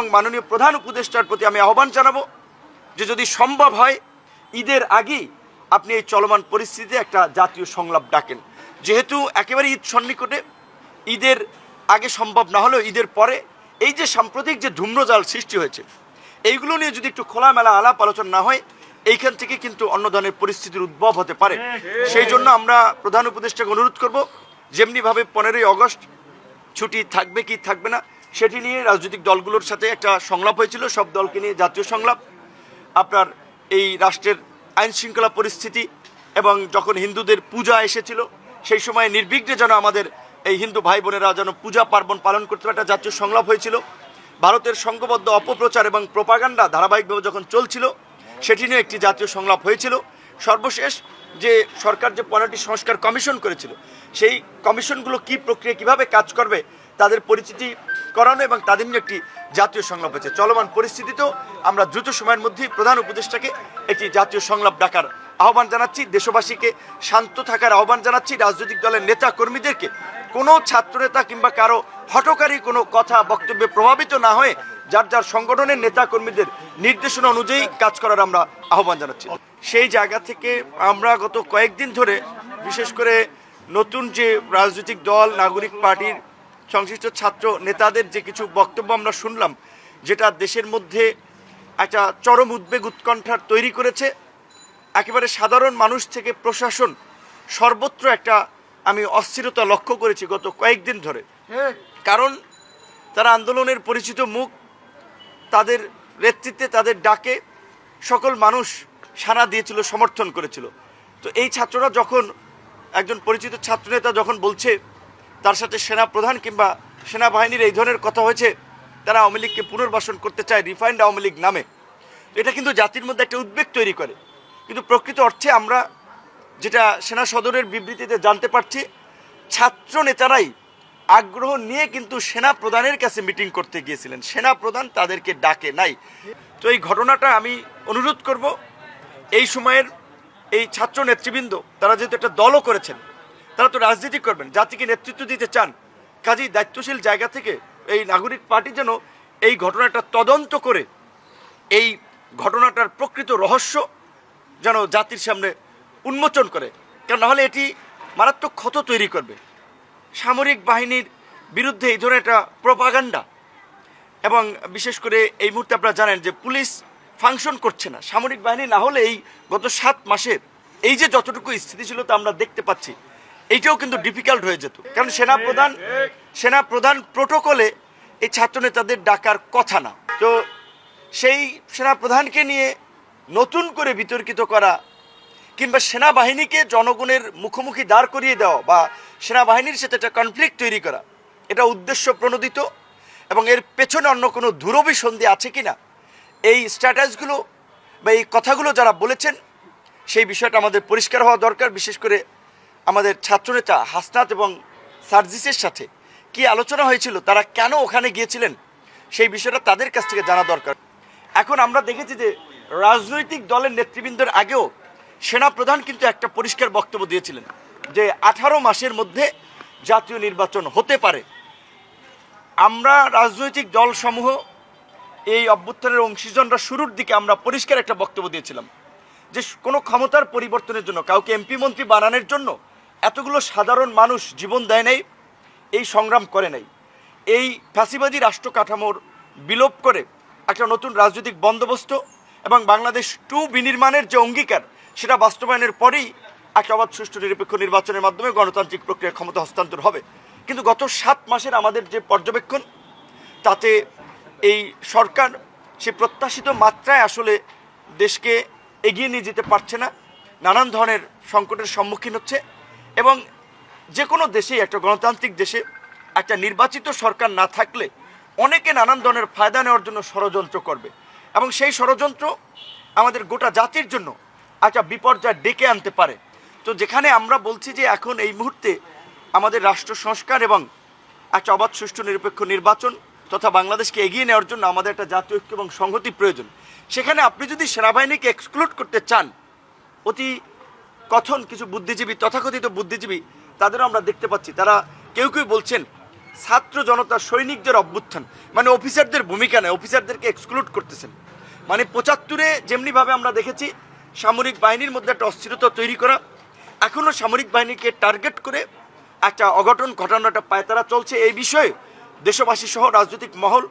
এবং মাননীয় প্রধান উপদেষ্টার প্রতি আমি আহ্বান জানাব যে যদি সম্ভব হয়, ঈদের আগেই আপনি এই চলমান পরিস্থিতিতে একটা জাতীয় সংলাপ ডাকেন। যেহেতু একেবারে ঈদ সন্নিকটে, ঈদের আগে সম্ভব না হলেও ঈদের পরে এই যে সাম্প্রতিক যে ধূম্রজাল সৃষ্টি হয়েছে, এইগুলো নিয়ে যদি একটু খোলামেলা আলাপ আলোচনা না হয়, এইখান থেকে কিন্তু অন্য ধরনের পরিস্থিতির উদ্ভব হতে পারে। সেই জন্য আমরা প্রধান উপদেষ্টাকে অনুরোধ করব, যেমনিভাবে পনেরোই অগস্ট ছুটি থাকবে কি থাকবে না সেটি নিয়ে রাজনৈতিক দলগুলোর সাথে একটা সংলাপ হয়েছিল, সব দলকে নিয়ে জাতীয় সংলাপ। আপনার এই রাষ্ট্রের আইন শৃঙ্খলা পরিস্থিতি এবং যখন হিন্দুদের পূজা এসেছিল, সেই সময় নির্বিঘ্নে যেন আমাদের এই হিন্দু ভাই বোনেরা যেন পূজা পার্বণ পালন করতে একটা জাতীয় সংলাপ হয়েছিল। ভারতের সংঘবদ্ধ অপপ্রচার এবং প্রপাগান্ডা ধারাবাহিকভাবে যখন চলছিল, সেটি নিয়ে একটি জাতীয় সংলাপ হয়েছিল। সর্বশেষ যে সরকার যে পনেরোটি সংস্কার কমিশন করেছিল, সেই কমিশনগুলো কি প্রক্রিয়া কীভাবে কাজ করবে তাদের পরিচিতি করানো এবং তাদের নিয়ে একটি জাতীয় সংলাপ হয়েছে। চলমান পরিস্থিতিতেও আমরা দ্রুত সময়ের মধ্যেই প্রধান উপদেষ্টাকে একটি জাতীয় সংলাপ ডাকার আহ্বান জানাচ্ছি। দেশবাসীকে শান্ত থাকার আহ্বান জানাচ্ছি। রাজনৈতিক দলের নেতা কর্মীদেরকে কোনো ছাত্রনেতা কিংবা কারও হটকারী কোনো কথা, বক্তব্যে প্রভাবিত না হয়ে যার যার সংগঠনের নেতা কর্মীদের নির্দেশনা অনুযায়ী কাজ করার আমরা আহ্বান জানাচ্ছি। সেই জায়গা থেকে আমরা গত কয়েকদিন ধরে বিশেষ করে নতুন যে রাজনৈতিক দল, নাগরিক পার্টির সংশ্লিষ্ট ছাত্র নেতাদের যে কিছু বক্তব্য আমরা শুনলাম যেটা দেশের মধ্যে একটা চরম উদ্বেগ উৎকণ্ঠার তৈরি করেছে একেবারে সাধারণ মানুষ থেকে প্রশাসন সর্বত্র একটা আমি অস্থিরতা লক্ষ্য করেছি গত কয়েকদিন ধরে। কারণ তারা আন্দোলনের পরিচিত মুখ তাদের নেতৃত্বে তাদের ডাকে সকল মানুষ সাড়া দিয়েছিল সমর্থন করেছিল। তো এই ছাত্ররা যখন একজন পরিচিত ছাত্রনেতা যখন বলছে তার সাথে সেনা প্রধান কিংবা সেনাবাহিনীর এই ধরনের কথা হয়েছে, তারা আওয়ামী লীগকে পুনর্বাসন করতে চায় রিফাইন্ড আওয়ামী লীগ নামে। এটা কিন্তু জাতির মধ্যে একটা উদ্বেগ তৈরি করে। কিন্তু প্রকৃত অর্থে আমরা যেটা সেনা সদরের বিবৃতিতে জানতে পারছি, ছাত্র নেতারাই আগ্রহ নিয়ে কিন্তু সেনা প্রধানের কাছে মিটিং করতে গিয়েছিলেন। সেনা প্রধান তাদেরকে ডাকে নাই। তো এই ঘটনাটা আমি অনুরোধ করব, এই সময়ের এই ছাত্র নেতৃবৃন্দ, তারা যেহেতু একটা দলও করেছেন তারা তো রাজনীতি করবেন, জাতিকে নেতৃত্ব দিতে চান। কাজেই দায়িত্বশীল জায়গা থেকে এই নাগরিক পার্টি যেন এই ঘটনাটা তদন্ত করে, এই ঘটনাটার প্রকৃত রহস্য যেন জাতির সামনে উন্মোচন করে। কারণ নাহলে এটি মারাত্মক ক্ষত তৈরি করবে। সামরিক বাহিনীর বিরুদ্ধে এই ধরনের একটা প্রপাগান্ডা এবং বিশেষ করে এই মুহূর্তে আপনারা জানেন যে পুলিশ ফাংশন করছে না। সামরিক বাহিনী না হলে এই গত সাত মাসের এই যে যতটুকু স্থিতিশীলতা আমরা দেখতে পাচ্ছি এইটাও কিন্তু ডিফিকাল্ট হয়ে যেত। কারণ সেনা প্রধান সেনা প্রধান প্রোটোকলে এই ছাত্রনেতাদের ডাকার কথা না। তো সেই সেনা প্রধানকে নিয়ে নতুন করে বিতর্কিত করা কিংবা সেনাবাহিনীকে জনগণের মুখোমুখি দাঁড় করিয়ে দেওয়া বা সেনাবাহিনীর সাথে একটা কনফ্লিক্ট তৈরি করা, এটা উদ্দেশ্য প্রণোদিত এবং এর পেছনে অন্য কোনো দূরভিসন্ধি আছে কি না এই স্ট্যাটাসগুলো বা এই কথাগুলো যারা বলেছেন, সেই বিষয়টা আমাদের পরিষ্কার হওয়া দরকার। বিশেষ করে আমাদের ছাত্রনেতা হাসনাত এবং সার্জিসের সাথে কি আলোচনা হয়েছিল, তারা কেন ওখানে গিয়েছিলেন, সেই বিষয়টা তাদের কাছ থেকে জানা দরকার। এখন আমরা দেখেছি যে রাজনৈতিক দলের নেতৃবৃন্দের আগেও সেনা প্রধান কিন্তু একটা পরিষ্কার বক্তব্য দিয়েছিলেন যে আঠারো মাসের মধ্যে জাতীয় নির্বাচন হতে পারে। আমরা রাজনৈতিক দলসমূহ এই অভ্যুত্থানের অংশীজনরা শুরুর দিকে আমরা পরিষ্কার একটা বক্তব্য দিয়েছিলাম যে কোনো ক্ষমতার পরিবর্তনের জন্য, কাউকে এমপি মন্ত্রী বানানোর জন্য এতগুলো সাধারণ মানুষ জীবন দেয় নাই, এই সংগ্রাম করে নাই। এই ফ্যাসিবাদী রাষ্ট্র কাঠামোর বিলোপ করে একটা নতুন রাজনৈতিক বন্দোবস্ত এবং বাংলাদেশ টু বিনির্মাণের যে অঙ্গীকার, সেটা বাস্তবায়নের পরেই একটা অবাধ সুষ্ঠু নিরপেক্ষ নির্বাচনের মাধ্যমে গণতান্ত্রিক প্রক্রিয়া ক্ষমতা হস্তান্তর হবে। কিন্তু গত সাত মাসের আমাদের যে পর্যবেক্ষণ, তাতে এই সরকার সে প্রত্যাশিত মাত্রায় আসলে দেশকে এগিয়ে নিয়ে যেতে পারছে না। নানান ধরনের সংকটের সম্মুখীন হচ্ছে। এবং যে কোনো দেশেই, একটা গণতান্ত্রিক দেশে একটা নির্বাচিত সরকার না থাকলে অনেকে নানান ধরনের ফায়দা নেওয়ার জন্য ষড়যন্ত্র করবে। এবং সেই ষড়যন্ত্র আমাদের গোটা জাতির জন্য একটা বিপর্যয় ডেকে আনতে পারে। তো যেখানে আমরা বলছি যে এখন এই মুহূর্তে আমাদের রাষ্ট্র সংস্কার এবং একটা অবাধ, সুষ্ঠু, নিরপেক্ষ নির্বাচন তথা বাংলাদেশকে এগিয়ে নেওয়ার জন্য আমাদের একটা জাতীয় ঐক্য এবং সংহতি প্রয়োজন। সেখানে আপনি যদি সেনাবাহিনীকে এক্সক্লুড করতে চান, অতি কথন কিছু বুদ্ধিজীবী, তথাকথিত বুদ্ধিজীবী, তাদেরও আমরা দেখতে পাচ্ছি। তারা কেউ কেউ বলছেন, ছাত্র জনতা সৈনিকদের অভ্যুত্থান। মানে অফিসারদের ভূমিকা নেয় অফিসারদেরকে এক্সক্লুড করতেছেন। মানে পঁচাত্তরে যেমনিভাবে আমরা দেখেছি, সামরিক বাহিনীর মধ্যে একটা অস্থিরতা তৈরি করা। এখনও সামরিক বাহিনীকে টার্গেট করে একটা অঘটন ঘটানোটা পায়তারা চলছে। এই বিষয়ে দেশবাসী সহ রাজনৈতিক মহল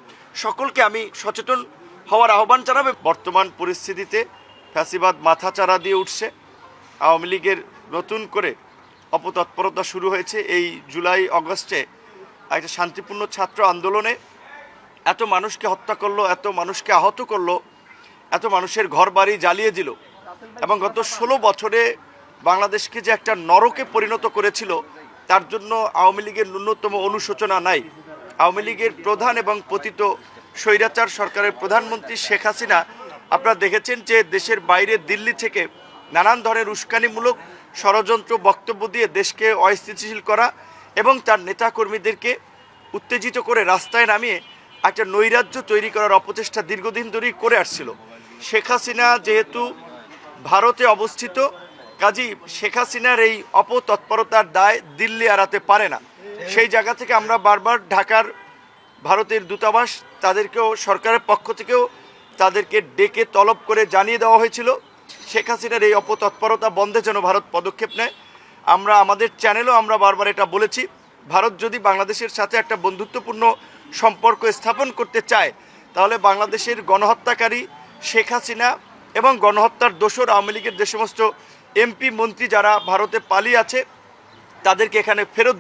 সকলকে আমি সচেতন হওয়ার আহ্বান জানাবে। বর্তমান পরিস্থিতিতে ফ্যাসিবাদ মাথাচাড়া দিয়ে উঠছে। আওয়ামী লীগের নতুন করে অপতৎপরতা শুরু হয়েছে এই জুলাই, অগস্টে। একটা শান্তিপূর্ণ ছাত্র আন্দোলনে এত মানুষকে হত্যা করল, এত মানুষকে আহত করল, এত মানুষের ঘর বাড়ি জ্বালিয়ে দিল। এবং গত ষোলো বছরে বাংলাদেশকে যে একটা নরকে পরিণত করেছিল, তার জন্য আওয়ামী লীগের ন্যূনতম অনুশোচনা নাই। আওয়ামী লীগের প্রধান এবং পতিত স্বৈরাচার সরকারের প্রধানমন্ত্রী শেখ হাসিনা, আপনারা দেখেছেন যে দেশের বাইরে দিল্লি থেকে নানান ধরনের উস্কানিমূলক ষড়যন্ত্র, বক্তব্য দিয়ে দেশকে অস্থিতিশীল করা এবং তার নেতাকর্মীদেরকে উত্তেজিত করে রাস্তায় নামিয়ে একটা নৈরাজ্য তৈরি করার অপচেষ্টা দীর্ঘদিন ধরেই করে আসছিল। শেখ হাসিনা যেহেতু ভারতে অবস্থিত, কাজী শেখ হাসিনার এই অপতৎপরতার দায় দিল্লি এড়াতে পারে না। সেই জায়গা থেকে আমরা বারবার ঢাকার ভারতের দূতাবাস তাদেরকেও, সরকারের পক্ষ থেকেও তাদেরকে ডেকে তলব করে জানিয়ে দেওয়া হয়েছিল। শেখ হাসিনার এই অপতৎপরতা বন্ধে যেন ভারত পদক্ষেপ নেয়। আমরা, আমাদের চ্যানেলেও আমরা বারবার এটা বলেছি, ভারত যদি বাংলাদেশের সাথে একটা বন্ধুত্বপূর্ণ সম্পর্ক স্থাপন করতে চায়, তাহলে বাংলাদেশের গণহত্যাকারী শেখ হাসিনা এবং গণহত্যার দোষর আওয়ামী লীগের যে সমস্ত এমপি, মন্ত্রী যারা ভারতে পালিয়ে আছে, তাদেরকে এখানে ফেরত